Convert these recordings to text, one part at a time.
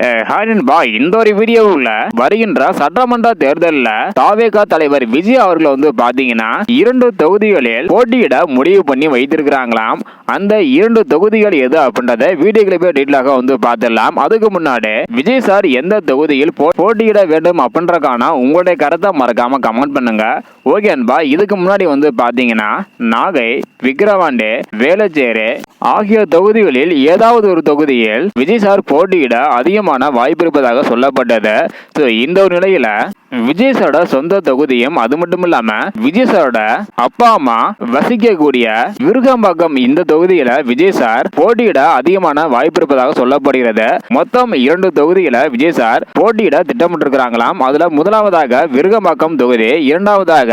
uh, hi நண்பா இந்த ஒரு வீடியோவுல வருகின்ற சட்டமன்ற தேர்தலில் தாவேகா தலைவர் விஜய் அவர்கள் வந்து பாத்தீங்கன்னா இரண்டு தொகுதிகளில் போட்டியிட முடிவு பண்ணி வைத்திருக்கிறாங்களாம். அந்த இரண்டு தொகுதிகள் எது அப்படின்றத வீடியோ போய் டீட்டெயிலாக வந்து பார்த்துடலாம். அதுக்கு முன்னாடி விஜய் சார் எந்த தொகுதியில் போ- போட்டியிட வேண்டும் அப்படின்றக்கான உங்களுடைய கருத்தை மறக்காம கமெண்ட் பண்ணுங்க. ஓகே அன்பா இதுக்கு முன்னாடி வந்து பாத்தீங்கன்னா நாகை விக்ரவாண்டே வேளச்சேரி ஆகிய தொகுதிகளில் ஏதாவது ஒரு தொகுதியில் விஜய் சார் போட்டியிட அதிகமான வாய்ப்பு இருப்பதாக சொல்லப்பட்டது. ஸோ இந்த ஒரு நிலையில விஜய் சாரோட சொந்த தொகுதியும் அது மட்டும் இல்லாம விஜய் சாரோட அப்பா அம்மா வசிக்கக்கூடிய விருகம்பாக்கம் இந்த தொகுதியில விஜய் சார் போட்டியிட அதிகமான வாய்ப்பு இருப்பதாக சொல்லப்படுகிறது. மொத்தம் இரண்டு தொகுதியில விஜய் சார் போட்டியிட திட்டமிட்டிருக்கிறாங்களாம். அதுல முதலாவதாக விருகம்பாக்கம் தொகுதி இரண்டாவதாக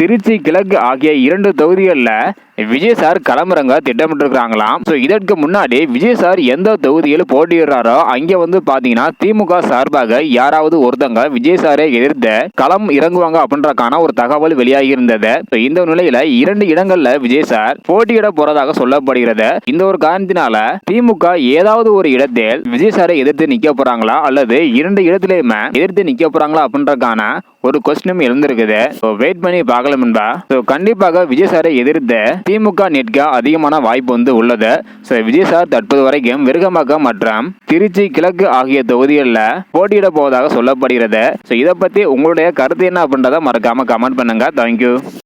திருச்சி கிழக்கு ஆகிய இரண்டு தொகுதிகளில் விஜய் சார் களமிறங்க திட்டமிட்டிருக்கிறாங்களாம். ஸோ இதற்கு முன்னாடி விஜய் சார் எந்த தொகுதியில் போட்டியிடுறாரோ அங்கே வந்து பார்த்தீங்கன்னா திமுக சார்பாக யாராவது ஒருத்தங்க விஜய் சாரை எதிர்த்து களம் இறங்குவாங்க அப்படின்றக்கான ஒரு தகவல் வெளியாகி இருந்தது இப்போ இந்த நிலையில இரண்டு இடங்கள்ல விஜய் சார் போட்டியிட போறதாக சொல்லப்படுகிறது இந்த ஒரு காரணத்தினால திமுக ஏதாவது ஒரு இடத்தில் விஜய் சாரை எதிர்த்து நிக்க போறாங்களா அல்லது இரண்டு இடத்திலேயுமே எதிர்த்து நிக்க போறாங்களா அப்படின்றக்கான ஒரு கொஸ்டினும் எழுந்திருக்குது. ஸோ வெயிட் பண்ணி பார்க்கலாம் என்பா ஸோ கண்டிப்பாக விஜய் சாரை எதிர்த்து திமுக நிற்க அதிகமான வாய்ப்பு வந்து உள்ளது. ஸோ விஜய் சார் தற்போது வரைக்கும் விருகமாக்கம் மற்றும் திருச்சி கிழக்கு ஆகிய தொகுதிகளில் போட்டியிட போவதாக சொல்லப்படுகிறது. ஸோ இதை பற்றி உங்களுடைய கருத்து என்ன அப்படின்றத மறக்காம கமெண்ட் பண்ணுங்க. தேங்க்யூ